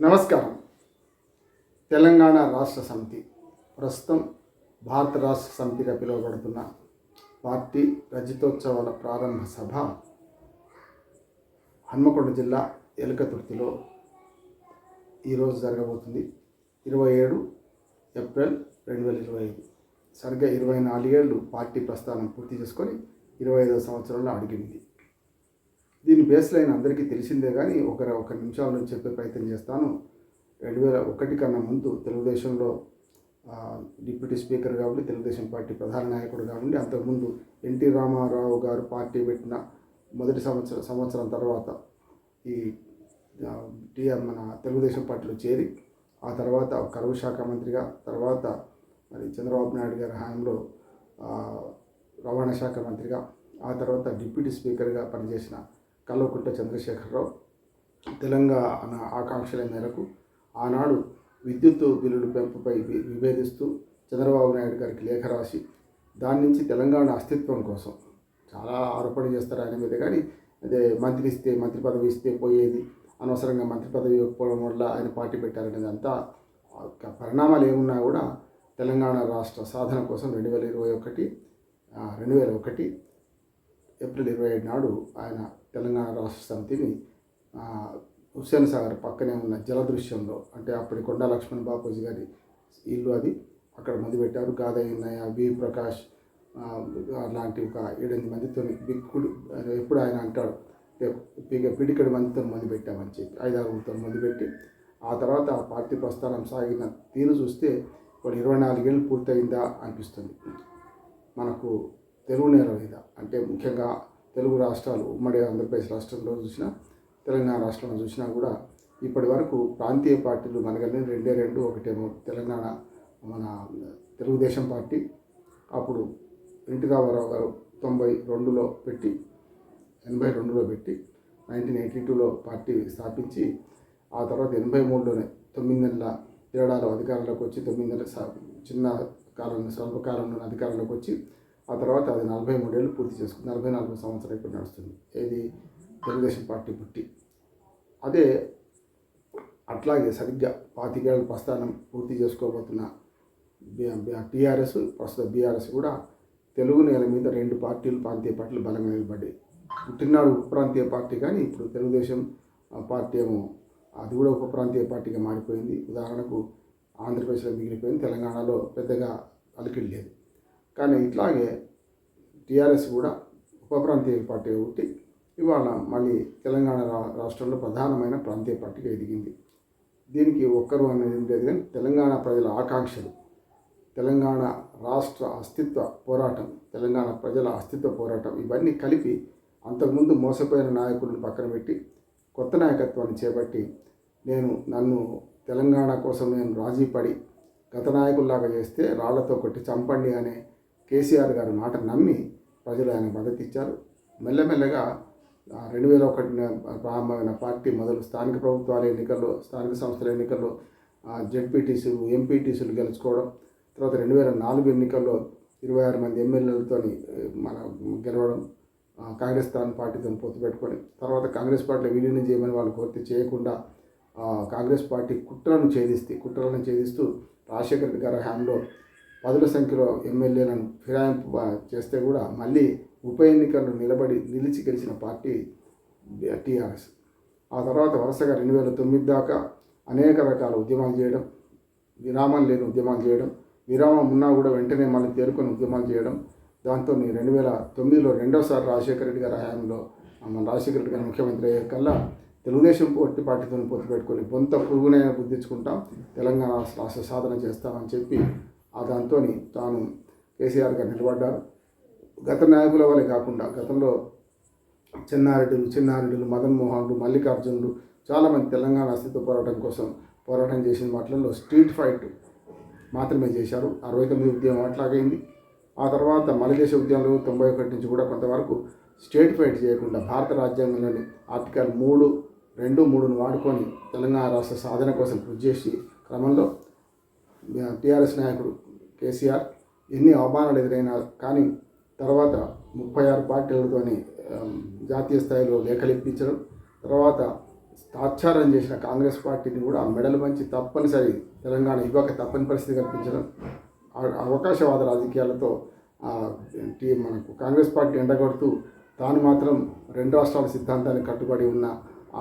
నమస్కారం. తెలంగాణ రాష్ట్ర సమితి ప్రస్తుతం భారత రాష్ట్ర సమితిగా పిలువబడుతున్న పార్టీ రజతోత్సవాల ప్రారంభ సభ హన్మకొండ జిల్లా ఎలకతుర్తిలో ఈరోజు జరగబోతుంది. ఇరవై ఏడు ఏప్రిల్ రెండు వేల ఇరవై ఐదు. సరిగ్గా ఇరవై నాలుగేళ్ళు పార్టీ ప్రస్థానం పూర్తి చేసుకొని ఇరవై ఐదవ సంవత్సరంలో అడిగింది. బేస్ లైన్ అందరికీ తెలిసిందే కానీ ఒక ఒక నిమిషాల నుంచి చెప్పే ప్రయత్నం చేస్తాను. రెండు వేల ఒకటి కన్నా ముందు తెలుగుదేశంలో డిప్యూటీ స్పీకర్ కాబట్టి తెలుగుదేశం పార్టీ ప్రధాన నాయకుడు కాబట్టి అంతకుముందు ఎన్టీ రామారావు గారు పార్టీ పెట్టిన మొదటి సంవత్సరం సంవత్సరం తర్వాత ఈ టీఆర్ మన తెలుగుదేశం పార్టీలో చేరి ఆ తర్వాత కరువు శాఖ మంత్రిగా తర్వాత మరి చంద్రబాబు నాయుడు గారి హయాంలో రవాణా శాఖ మంత్రిగా ఆ తర్వాత డిప్యూటీ స్పీకర్గా పనిచేసిన కల్వకుంట్ల చంద్రశేఖరరావు తెలంగాణ ఆకాంక్షల మేరకు ఆనాడు విద్యుత్ బిల్లుల పెంపుపై విభేదిస్తూ చంద్రబాబు నాయుడు గారికి లేఖ రాసి దాని నుంచి తెలంగాణ అస్తిత్వం కోసం చాలా ఆరోపణ చేస్తారు ఆయన మీద. కానీ అదే మంత్రి ఇస్తే మంత్రి పదవి ఇస్తే పోయేది అనవసరంగా మంత్రి పదవి ఇవ్వకపోవడం వల్ల ఆయన పార్టీ పెట్టారనేది అంతా ఒక పరిణామాలు ఏమున్నా కూడా తెలంగాణ రాష్ట్ర సాధన కోసం రెండు వేల ఇరవై ఒకటి రెండు వేల ఒకటి ఏప్రిల్ ఇరవై ఏడు నాడు ఆయన తెలంగాణ రాష్ట్ర సమితిని హుస్సేన్ సాగర్ పక్కనే ఉన్న జలదృశ్యంలో అంటే అప్పటి కొండా లక్ష్మణ్ బాపూజీ గారి ఇల్లు అది అక్కడ మంది పెట్టారు. గాదయ్యన్నయ్య బి ప్రకాష్ అలాంటి ఒక ఏడెనిమిది మందితో బిక్కుడు ఎప్పుడు ఆయన అంటాడు ఇక పిడికడి మందితో మంది పెట్టామని చెప్పి ఐదారుగురితో మంది పెట్టి ఆ తర్వాత ఆ పార్టీ ప్రస్థానం సాగిన తీరు చూస్తే ఇప్పుడు ఇరవై నాలుగేళ్ళు పూర్తయిందా అనిపిస్తుంది. మనకు తెలుగు నేల మీద అంటే ముఖ్యంగా తెలుగు రాష్ట్రాలు ఉమ్మడి ఆంధ్రప్రదేశ్ రాష్ట్రంలో చూసినా తెలంగాణ రాష్ట్రంలో చూసినా కూడా ఇప్పటి వరకు ప్రాంతీయ పార్టీలు మనగలిగిన రెండే రెండు. ఒకటేమో తెలంగాణ మన తెలుగుదేశం పార్టీ. అప్పుడు ఎన్టీ రామారావు గారు తొంభై రెండులో పెట్టి ఎనభై రెండులో పెట్టి నైన్టీన్ ఎయిటీ టూలో పార్టీ స్థాపించి ఆ తర్వాత ఎనభై మూడులోనే తొమ్మిది నెలల ఏడాది అధికారంలోకి వచ్చి తొమ్మిది నెలల చిన్న కాలంలో స్వల్పకాలంలో అధికారంలోకి వచ్చి ఆ తర్వాత అది నలభై మూడేళ్ళు పూర్తి చేసుకుంది. నలభై నాలుగు సంవత్సరాలు ఇప్పుడు నడుస్తుంది. ఏది? తెలుగుదేశం పార్టీ పుట్టి. అదే అట్లాగే సరిగ్గా పాతికేళ్ళ ప్రస్థానం పూర్తి చేసుకోబోతున్న టీఆర్ఎస్ ప్రస్తుత బీఆర్ఎస్ కూడా తెలుగు నేల మీద రెండు పార్టీలు ప్రాంతీయ పార్టీలు బలంగా నిలబడ్డాయి. పుట్టినాడు ఉప ప్రాంతీయ పార్టీ కానీ ఇప్పుడు తెలుగుదేశం ఆ, పార్టీ ఏమో అది కూడా ఉప ప్రాంతీయ పార్టీగా మారిపోయింది. ఉదాహరణకు ఆంధ్రప్రదేశ్లో మిగిలిపోయింది. తెలంగాణలో పెద్దగా అలికిడి లేదు. కానీ ఇట్లాగే టీఆర్ఎస్ కూడా ఉప ప్రాంతీయ పార్టీ ఒకటి ఇవాళ మళ్ళీ తెలంగాణ రా- రాష్ట్రంలో ప్రధానమైన ప్రాంతీయ పార్టీగా ఎదిగింది. దీనికి ఒక్కరు అనేది లేదు కానీ తెలంగాణ ప్రజల ఆకాంక్షలు తెలంగాణ రాష్ట్ర అస్తిత్వ పోరాటం తెలంగాణ ప్రజల అస్తిత్వ పోరాటం ఇవన్నీ కలిపి అంతకుముందు మోసపోయిన నాయకులను పక్కన పెట్టి కొత్త నాయకత్వాన్ని చేపట్టి నేను నన్ను తెలంగాణ కోసం నేను రాజీ పడి గత నాయకుల్లాగా చేస్తే రాళ్ళతో కొట్టి చంపండి అనే కేసీఆర్ గారి మాట నమ్మి ప్రజలు ఆయన మద్దతు ఇచ్చారు. మెల్లమెల్లగా రెండు వేల ఒకటి ప్రారంభమైన పార్టీ మొదలు స్థానిక ప్రభుత్వాల ఎన్నికల్లో స్థానిక సంస్థల ఎన్నికల్లో జెడ్పీటీసీలు ఎంపీటీసీలు గెలుచుకోవడం తర్వాత రెండు వేల నాలుగు ఎన్నికల్లో ఇరవై ఆరు మంది ఎమ్మెల్యేలతో మన గెలవడం కాంగ్రెస్ స్థాన పార్టీతో పొత్తు పెట్టుకొని తర్వాత కాంగ్రెస్ పార్టీలో విలీనం చేయమని వాళ్ళు కోరితే చేయకుండా కాంగ్రెస్ పార్టీ కుట్రలను ఛేదిస్తే కుట్రలను ఛేదిస్తూ రాజశేఖర రెడ్డి గారి హ్యాండ్లో పదుల సంఖ్యలో ఎమ్మెల్యేలను ఫిరాయింపు చేస్తే కూడా మళ్ళీ ఉప ఎన్నికల్లో నిలబడి నిలిచి గెలిచిన పార్టీ టీఆర్ఎస్. ఆ తర్వాత వరుసగా రెండు వేల తొమ్మిది దాకా అనేక రకాల ఉద్యమాలు చేయడం విరామం లేని ఉద్యమాలు చేయడం విరామం ఉన్నా కూడా వెంటనే మళ్ళీ తేరుకొని ఉద్యమాలు చేయడం దాంతో రెండు వేల తొమ్మిదిలో రెండోసారి రాజశేఖర రెడ్డి గారి హయాంలో మన రాజశేఖర రెడ్డి గారు ముఖ్యమంత్రి అయ్యే కల్లా తెలుగుదేశం పొట్టి పార్టీతో పొత్తు పెట్టుకొని కొంత పురుగునే బుద్ధించుకుంటాం తెలంగాణ రాష్ట్ర సాధన చేస్తామని చెప్పి ఆ దాంతో తాను కేసీఆర్ గారు నిలబడ్డారు. గత నాయకుల వల్లే కాకుండా గతంలో చిన్నారెడ్డిలు చిన్నారెడ్డిలు మదన్ మోహన్లు మల్లికార్జునులు చాలామంది తెలంగాణ అస్తిత్వ పోరాటం కోసం పోరాటం చేసిన వాటిల్లో స్ట్రీట్ ఫైట్ మాత్రమే చేశారు. అరవై తొమ్మిది ఉద్యమం అట్లాగైంది. ఆ తర్వాత మలదేశ ఉద్యమంలో తొంభై ఒకటి నుంచి కూడా కొంతవరకు స్టేట్ ఫైట్ చేయకుండా భారత రాజ్యాంగంలోని ఆర్టికల్ మూడు రెండు మూడును వాడుకొని తెలంగాణ రాష్ట్ర సాధన కోసం కృషి చేసి క్రమంలో టీఆర్ఎస్ నాయకుడు కేసీఆర్ ఎన్ని అవమానాలు ఎదురైనా కానీ తర్వాత ముప్పై ఆరు పార్టీలతోని జాతీయ స్థాయిలో లేఖలు ఇప్పించడం తర్వాత తాత్సారం చేసిన కాంగ్రెస్ పార్టీని కూడా మెడలు మంచి తప్పనిసరి తెలంగాణ ఇవ్వక తప్పని పరిస్థితి కల్పించడం అవకాశవాద రాజకీయాలతో మనకు కాంగ్రెస్ పార్టీ ఎండగొడుతూ తాను మాత్రం రెండు రాష్ట్రాల సిద్ధాంతానికి కట్టుబడి ఉన్న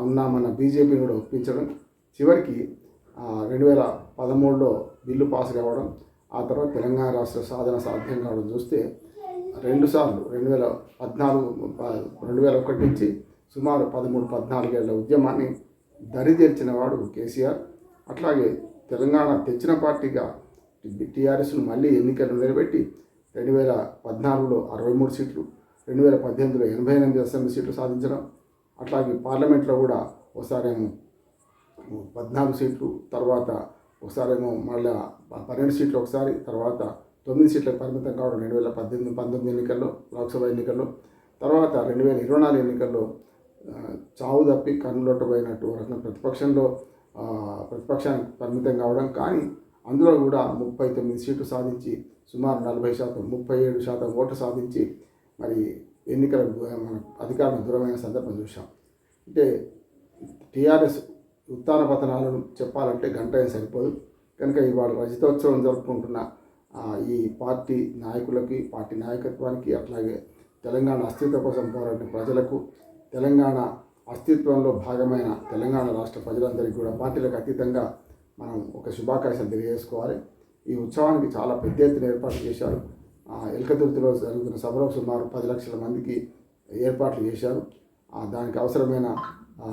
ఉన్న మన బీజేపీని కూడా ఒప్పించడం చివరికి రెండు వేల పదమూడులో బిల్లు పాస్ కావడం ఆ తర్వాత తెలంగాణ రాష్ట్ర సాధన సాధ్యం కావడం చూస్తే రెండుసార్లు రెండు వేల పద్నాలుగు రెండు వేల ఒకటి నుంచి సుమారు పదమూడు పద్నాలుగేళ్ళ ఉద్యమాన్ని దరిదేర్చిన వాడు కేసీఆర్. అట్లాగే తెలంగాణ తెచ్చిన పార్టీగా టీఆర్ఎస్ను మళ్ళీ ఎన్నికలు నిలబెట్టి రెండు వేల పద్నాలుగులో అరవై మూడు సీట్లు రెండు వేల పద్దెనిమిదిలో ఎనభై ఎనిమిది అసెంబ్లీ సీట్లు సాధించడం అట్లాగే పార్లమెంట్లో కూడా ఒకసారేమో పద్నాలుగు సీట్లు తర్వాత ఒకసారేమో మళ్ళా పన్నెండు సీట్లు ఒకసారి తర్వాత తొమ్మిది సీట్లకు పరిమితం కావడం రెండు వేల పద్దెనిమిది పంతొమ్మిది ఎన్నికల్లో లోక్సభ ఎన్నికల్లో తర్వాత రెండు వేల ఇరవై నాలుగు ఎన్నికల్లో చావు తప్పి కన్నులొట్టబోయినట్టు రకంగా ప్రతిపక్షంలో ప్రతిపక్షానికి పరిమితం కావడం కానీ అందులో కూడా ముప్పై తొమ్మిది సీట్లు సాధించి సుమారు నలభై శాతం ముప్పై ఏడు శాతం ఓట్లు సాధించి మరి ఎన్నికలకు మన అధికారం దూరమైన సందర్భం చూసాం అంటే టీఆర్ఎస్ ఉత్తాన పతనాలను చెప్పాలంటే గంట సరిపోదు. కనుక ఇవాళ రజతోత్సవం జరుపుకుంటున్న ఈ పార్టీ నాయకులకి పార్టీ నాయకత్వానికి అట్లాగే తెలంగాణ అస్తిత్వ కోసం పోరాడిన ప్రజలకు తెలంగాణ అస్తిత్వంలో భాగమైన తెలంగాణ రాష్ట్ర ప్రజలందరికీ కూడా పార్టీలకు అతీతంగా మనం ఒక శుభాకాంక్షలు తెలియజేసుకోవాలి. ఈ ఉత్సవానికి చాలా పెద్ద ఎత్తున ఏర్పాట్లు చేశారు. ఆ, ఎల్కతుర్తిలో జరుగుతున్న సభలో సుమారు పది లక్షల మందికి ఏర్పాట్లు చేశారు. దానికి అవసరమైన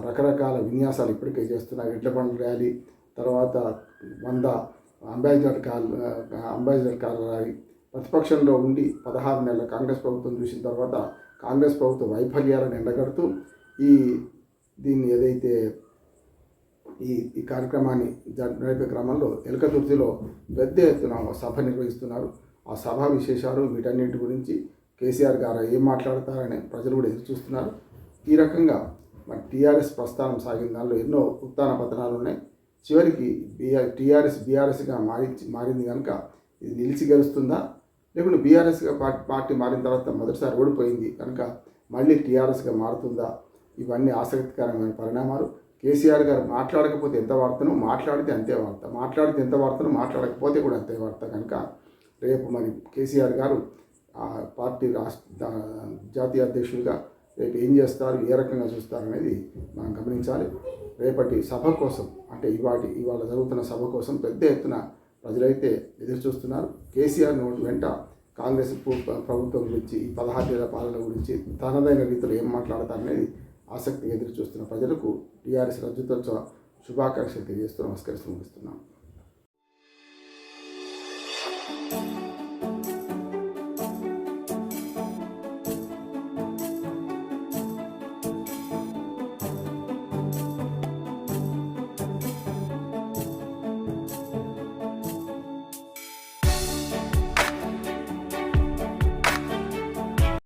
రకరకాల విన్యాసాలు ఇప్పటికే చేస్తున్నారు ఎడ్ల బండ్ల ర్యాలీ తర్వాత వంద ambassador car ambassador car rally. ప్రతిపక్షంలో ఉండి పదహారు నెలల కాంగ్రెస్ ప్రభుత్వం చూసిన తర్వాత కాంగ్రెస్ ప్రభుత్వ వైఫల్యాలను ఎండగడుతూ ఈ దీన్ని ఏదైతే ఈ ఈ కార్యక్రమాన్ని నడిపే క్రమంలో ఎలకతుర్తిలో పెద్ద ఎత్తున సభ నిర్వహిస్తున్నారు. ఆ సభ విశేషాలు వీటన్నిటి గురించి కేసీఆర్ గారు ఏం మాట్లాడతారని ప్రజలు కూడా ఎదురు చూస్తున్నారు ఈ రకంగా మరి టీఆర్ఎస్ ప్రస్థానం సాగిన దానిలో ఎన్నో ఉత్తాన పతనాలు ఉన్నాయి. చివరికి బీఆర్ టీఆర్ఎస్ బీఆర్ఎస్గా మారి మారింది కనుక ఇది నిలిచి గెలుస్తుందా? లేకుంటే బీఆర్ఎస్గా పార్టీ పార్టీ మారిన తర్వాత మొదటిసారి ఓడిపోయింది కనుక మళ్ళీ టీఆర్ఎస్గా మారుతుందా? ఇవన్నీ ఆసక్తికరమైన పరిణామాలు. కేసీఆర్ గారు మాట్లాడకపోతే ఎంత వార్తను మాట్లాడితే అంతే వార్త. మాట్లాడితే ఎంత వార్తను మాట్లాడకపోతే కూడా అంతే వార్త కనుక రేపు మరి కేసీఆర్ గారు పార్టీ రాష్ట్ర జాతీయ అధ్యక్షుడిగా రేపు ఏం చేస్తారు ఏ రకంగా చూస్తారు అనేది మనం గమనించాలి. రేపటి సభ కోసం అంటే ఇవాటి ఇవాళ జరుగుతున్న సభ కోసం పెద్ద ఎత్తున ప్రజలైతే ఎదురు చూస్తున్నారు కేసీఆర్ నోటి వెంట కాంగ్రెస్ ప్రభుత్వం గురించి ఈ పదహారేళ్ళ పాలన గురించి తనదైన రీతిలో ఏం మాట్లాడతారనేది ఆసక్తిగా ఎదురు చూస్తున్న ప్రజలకు టీఆర్ఎస్ రద్దుతో శుభాకాంక్షలు తెలియజేస్తూ నమస్కరిస్తూ ముగిస్తున్నాం.